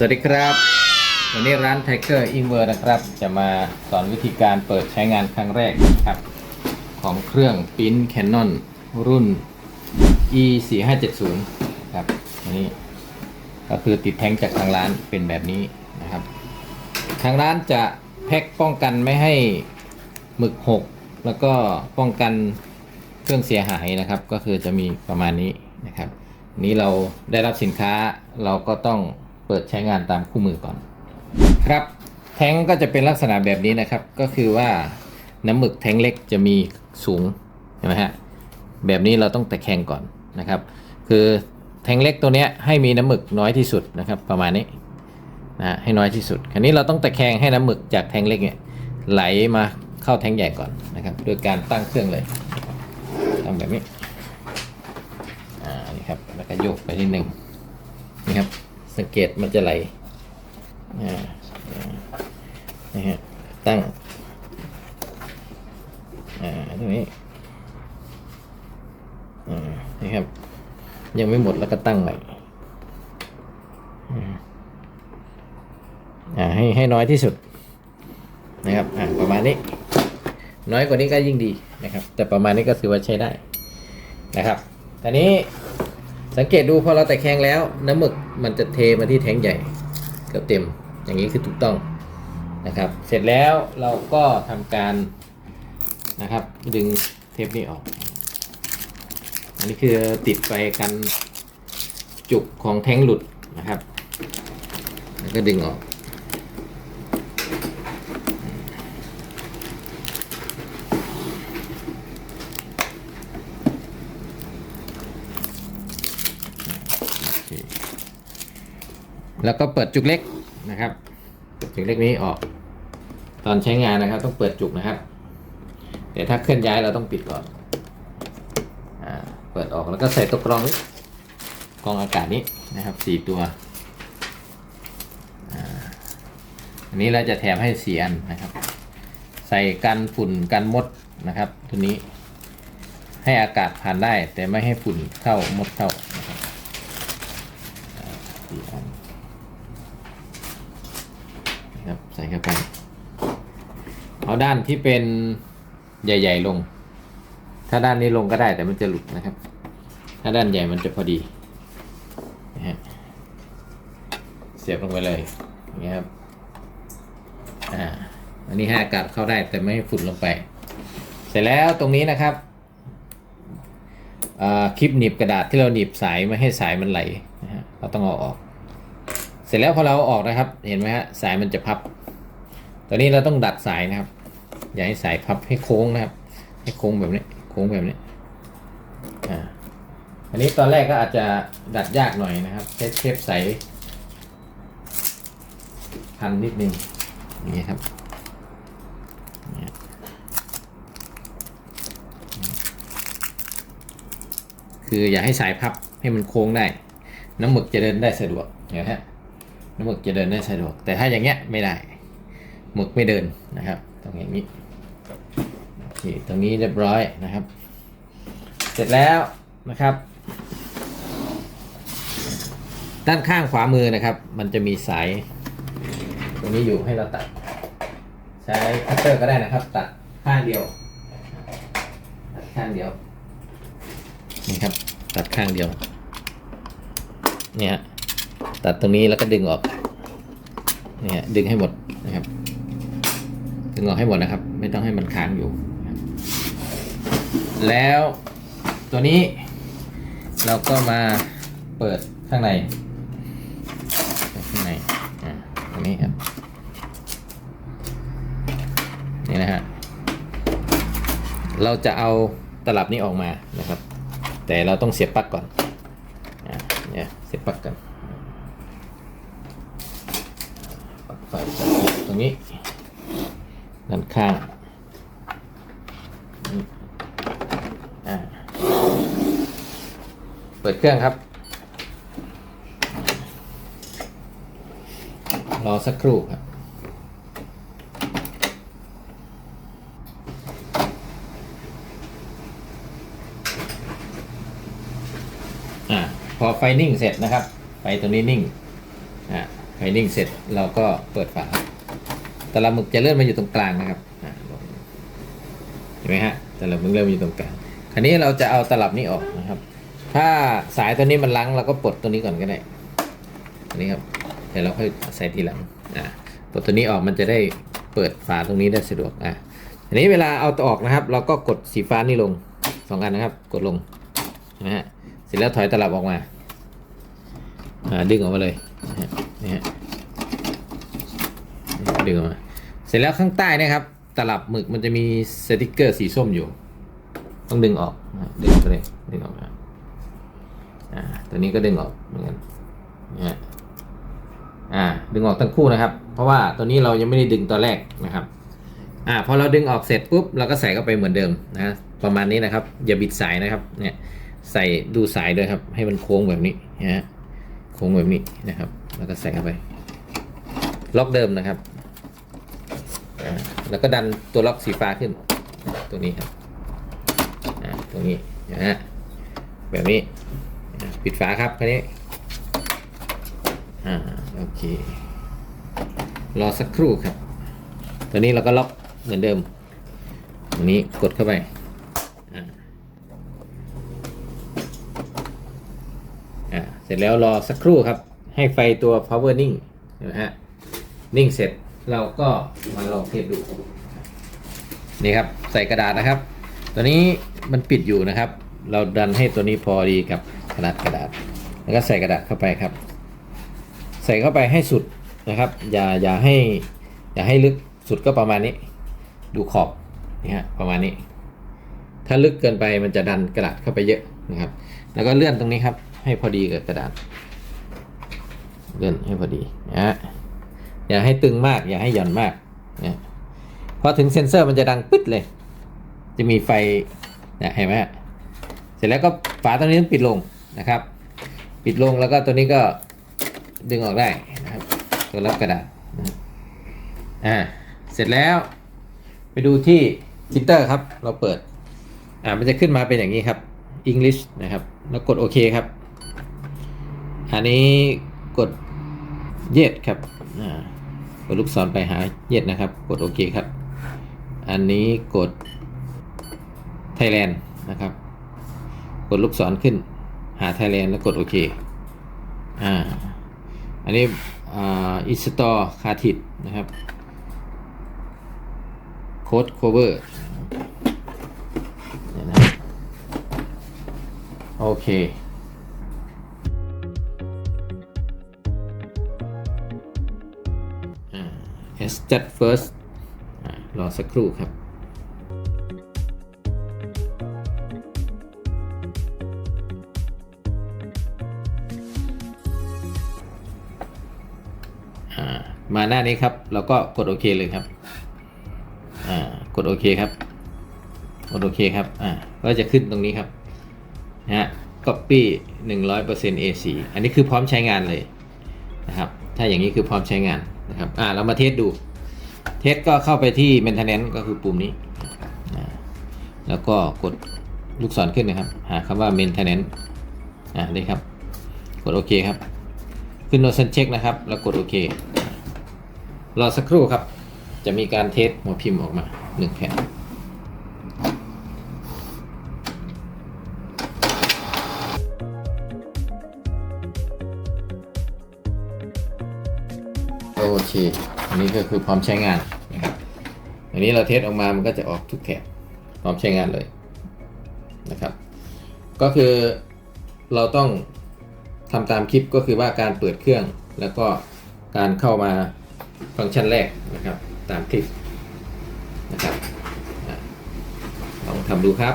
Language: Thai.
สวัสดีครับ วันนี้ร้าน Tiger i n v e r นะครับ จะมาสอนวิธีการเปิดใช้งานครั้งแรกนะครับ ของเครื่องปริ้น Canon รุ่น e 4 5 7 0ครับอันนี้ก็คือติดแท้งจากทางร้านเป็นแบบนี้นะครับ ทางร้านจะแพ็คป้องกันไม่ให้หมึกหก แล้วก็ป้องกันเครื่องเสียหายนะครับ ก็คือจะมีประมาณนี้นะครับนนี้เราได้รับสินค้าเราก็ต้อง เปิดใช้งานตามคู่มือก่อน ครับแท้งก็จะเป็นลักษณะแบบนี้นะครับ ก็คือว่าน้ำหมึกแท้งเล็กจะมีสูงเห็นไหมฮะแบบนี้เราต้องตะแคงก่อนนะครับ คือแท้งเล็กตัวเนี้ยให้มีน้ำหมึกน้อยที่สุดนะครับประมาณนี้นะให้น้อยที่สุด คราวนี้เราต้องตะแคงให้น้ำหมึกจากแท้งเล็กเนี่ยไหลมาเข้าแท้งใหญ่ก่อนนะครับโดยการตั้งเครื่องเลยทำแบบนี้อ่านี่ครับแล้วก็โยกไปนิดนึงนี่ครับ สังเกตมันจะไหลนี่ฮะตั้งอ่าตรงนี้อ่านี่ครับ ยังไม่หมดแล้วก็ตั้งใหม่อ่าให้ให้น้อยที่สุดนะครับประมาณนี้ น้อยกว่านี้ก็ยิ่งดีนะครับ แต่ประมาณนี้ก็ถือว่าใช้ได้นะครับตอนนี้ สังเกตดูพอเราแต่แคงแล้ว น้ำหมึกมันจะเทมาที่แทงใหญ่เกือบเต็ม อย่างนี้คือถูกต้องนะครับ เสร็จแล้วเราก็ทำการนะครับ ดึงเทปนี้ออก อันนี้คือติดไปกันจุกของแท้งหลุดนะครับ แล้วก็ดึงออก แล้วก็เปิดจุกเล็กนะครับจุกเล็กนี้ออก ตอนใช้งานนะครับ ต้องเปิดจุกนะครับแต่ถ้าเคลื่อนย้ายเราต้องปิดก่อนอาเปิดออกแล้วก็ใส่ตัวกรองนี้กรองอากาศนี้นะครับสี่ตัวอันนี้เราจะแถมให้สี่อันนะครับ ใส่กันฝุ่นกันมดนะครับตัวนี้ให้อากาศผ่านได้แต่ไม่ให้ฝุ่นเข้ามดเข้านะครับสี่อัน ครับใส่เข้าไปเอาด้านที่เป็นใหญ่ ๆ ลง ถ้าด้านนี้ลงก็ได้แต่มันจะหลุดนะครับ ถ้าด้านใหญ่มันจะพอดีนะฮะเสียบลงไปเลยอย่างเงี้ครับอ่าอันนี้ให้อากาศเข้าได้แต่ไม่ให้ฝุ่นลงไป เสร็จแล้วตรงนี้นะครับคลิปหนีบกระดาษที่เราหนีบสายไม่ให้สายมันไหลนะฮะเราต้องเอาออก เสร็จแล้วพอเราออกนะครับ เห็นไหมฮะสายมันจะพับ ตอนนี้เราต้องดัดสายนะครับ อย่าให้สายพับให้โค้งนะครับ ให้โค้งแบบนี้ โค้งแบบนี้ อ่า อันนี้ตอนแรกก็อาจจะดัดยากหน่อยนะครับใช้เทปใสพันนิดนึงอย่างนี้ครับคืออย่าให้สายพับให้มันโค้งได้ น้ำหมึกจะเดินได้สะดวกเนไหมฮะ หมึกจะเดินได้สะดวก แต่ถ้าอย่างเงี้ยไม่ได้หมึกไม่เดินนะครับตรงอย่างนี้โอเคตรงนี้เรียบร้อยนะครับ เสร็จแล้วนะครับ ด้านข้างขวามือนะครับ มันจะมีสาย ตรงนี้อยู่ให้เราตัด ใช้คัตเตอร์ก็ได้นะครับ ตัดข้างเดียวตัดข้างเดียวนี่ครับ ตัดข้างเดียว เนี่ยฮะ ตัดตรงนี้แล้วก็ดึงออกเนี่ยฮะดึงให้หมดนะครับ ดึงออกให้หมดนะครับ ไม่ต้องให้มันค้างอยู่ แล้วตัวนี้เราก็มาเปิดข้างในข้างในอ่าตรงนี้ครับนี่นะฮะเราจะเอาตลับนี้ออกมานะครับ แต่เราต้องเสียบปลั๊กก่อนอะเนี่ยเสียบปลั๊กกัน ปลั๊กไฟตรงนี้ ด้านข้างอ่าเปิดเครื่องครับ รอสักครู่ครับอ่าพอไฟนิ่งเสร็จนะครับ ไฟตัวนี้นิ่งอ่า ไฟนิ่งเสร็จเราก็เปิดฝาต่ละหมึกจะเลื่อนมาอยู่ตรงกลางนะครับเห็นไหมฮะต่ละหมึกเลื่อนมาอยู่ตรงกลางคราวนี้เราจะเอาตลับนี้ออกนะครับ ถ้าสายตัวนี้มันลังเราก็ปลดตัวนี้ก่อนก็ได้อันนี้ครับเดี๋ยวเราค่อยใส่ทีหลังอ่าปลดตัวนี้ออกมันจะได้เปิดฝาตรงนี้ได้สะดวกอะอันนี้เวลาเอาตัวออกนะครับ เราก็กดสีฟ้านี่ลงสองอันนะครับ กดลงนะฮะเสร็จแล้วถอยตลับออกมาอ่าดึงออกมาเลยนะฮะ นี่ฮะดึงออกมาเสร็จแล้วข้างใต้นะครับ ตลับหมึกมันจะมีสติกเกอร์สีส้มอยู่ ต้องดึงออกดึงไปเลยดึงออกนะอ่าตัวนี้ก็ดึงออกเหมือนกันนะฮะอ่าดึงออกทั้งคู่นะครับ เพราะว่าตัวนี้เรายังไม่ได้ดึงตอนแรกนะครับอ่าพอเราดึงออกเสร็จปุ๊บเราก็ใส่เข้าไปเหมือนเดิมนะประมาณนี้นะครับ อย่าบิดสายนะครับเนี่ยใส่ดูสายด้วยครับ ให้มันโค้งแบบนี้นะฮะโค้งแบบนี้นะครับ แล้วก็ใส่เข้าไป ล็อกเดิมนะครับ แล้วก็ดันตัวล็อกสีฟ้าขึ้นตัวนี้ครับตรงนี้นะฮะแบบนี้ปิดฝาครับคันนี้อ่าโอเครอสักครู่ครับตัวนี้เราก็ล็อกเหมือนเดิมตรงนี้กดเข้าไปอ่าเสร็จแล้วรอสักครู่ครับ ให้ไฟตัว power นิ่งนะฮะนิ่งเสร็จเราก็มาลองเทสดู นี่ครับใส่กระดาษนะครับ ตัวนี้มันปิดอยู่นะครับ เราดันให้ตัวนี้พอดีกับขนาดกระดาษ แล้วก็ใส่กระดาษเข้าไปครับ ใส่เข้าไปให้สุดนะครับ อย่าอย่าให้อย่าให้ลึกสุดก็ประมาณนี้ ดูขอบนี่ฮะประมาณนี้ ถ้าลึกเกินไปมันจะดันกระดาษเข้าไปเยอะนะครับ แล้วก็เลื่อนตรงนี้ครับ ให้พอดีกับกระดาษ เลื่อนให้พอดีนะฮะอย่าให้ตึงมากอย่าให้หย่อนมากนะพอถึงเซ็นเซอร์มันจะดังปึ๊ดเลย จะมีไฟเนี่ยเห็นไหมเสร็จแล้วก็ฝาตัวนี้ต้องปิดลงนะครับ ปิดลงแล้วก็ตัวนี้ก็ดึงออกได้นะครับตัวรับกระดาษนะอ่าเสร็จแล้วไปดูที่พิมพ์เตอร์ครับ เราเปิดอ่ามันจะขึ้นมาเป็นอย่างนี้ครับ English นะครับ แล้วกดโอเคครับ อันนี้กด เย็ดครับกดลูกศรไปหาเย็ดนะครับ กดโอเคครับ อันนี้กด Thailand นะครับ กดลูกศรขึ้น หา Thailand แล้วกดโอเคอ่าอันนี้อ่า install คาทิดนะครับโค้ด cover เนี่ยนะโอเค s j u t first รอสักครู่ครับมาหน้านี้ครับ เราก็กดโอเคเลยครับกดโอเคครับ กดโอเคครับ อ่า ก็จะขึ้นตรงนี้ครับ นะฮะ copy 100% AC อันนี้คือพร้อมใช้งานเลยนะครับ ถ้าอย่างนี้คือพร้อมใช้งาน นะครับอ่าเรามาเทสดู เทสก็เข้าไปที่ maintenance ก็คือปุ่มนี้ แล้วก็กดลูกศรขึ้นนะครับ หาคำว่า maintenance อ่านี่ครับ กดโอเคครับ ขึ้น notion check นะครับ แล้วกดโอเค รอสักครู่ครับ จะมีการเทสหัวพิมพ์ออกมาหนึ่งแผ่น โอเค อันนี้ก็คือพร้อมใช้งานนะครับ อันนี้เราเทสออกมามันก็จะออกทุกแถบพร้อมใช้งานเลยนะครับ ก็คือเราต้องทำตามคลิปก็คือว่าการเปิดเครื่องแล้วก็การเข้ามาฟังก์ชันแรกนะครับ ตามคลิปนะครับลองทำดูครับ